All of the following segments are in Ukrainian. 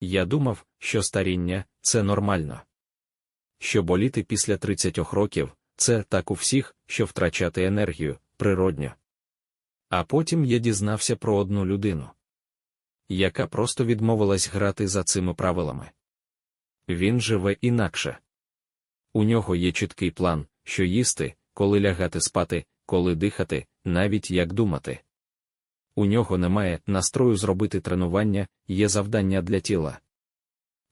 Я думав, що старіння це нормально. Що боліти після 30 років це так у всіх, що втрачати енергію, природньо. А потім я дізнався про одну людину, яка просто відмовилась грати за цими правилами. Він живе інакше. У нього є чіткий план, що їсти, коли лягати спати, коли дихати, навіть як думати. У нього немає настрою зробити тренування, є завдання для тіла.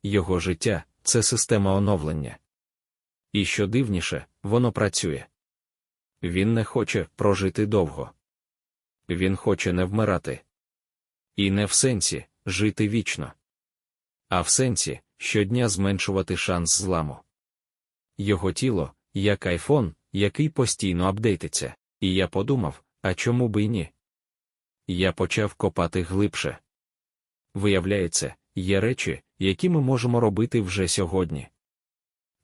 Його життя це система оновлення. І що дивніше, воно працює. Він не хоче прожити довго. Він хоче не вмирати. І не в сенсі жити вічно, а в сенсі щодня зменшувати шанс зламу. Його тіло, як айфон, який постійно апдейтиться, і я подумав, а чому би й ні? Я почав копати глибше. Виявляється, є речі, які ми можемо робити вже сьогодні.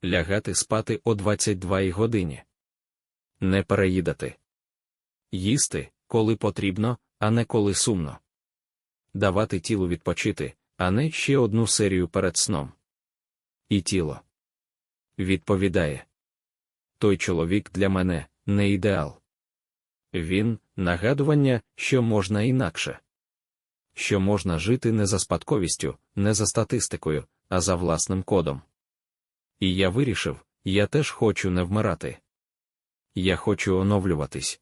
Лягати спати о 22 годині. Не переїдати. Їсти, коли потрібно, а не коли сумно. Давати тілу відпочити, а не ще одну серію перед сном. І тіло відповідає. Той чоловік для мене не ідеал. Він нагадування, що можна інакше. Що можна жити не за спадковістю, не за статистикою, а за власним кодом. І я вирішив, я теж хочу не вмирати. Я хочу оновлюватись.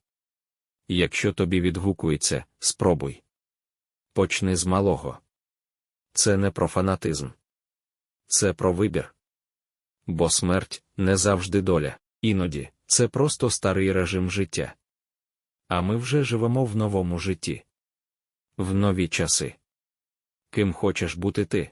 Якщо тобі відгукується, спробуй. Почни з малого. Це не про фанатизм. Це про вибір. Бо смерть не завжди доля, іноді це просто старий режим життя. А ми вже живемо в новому житті. В нові часи. Ким хочеш бути ти?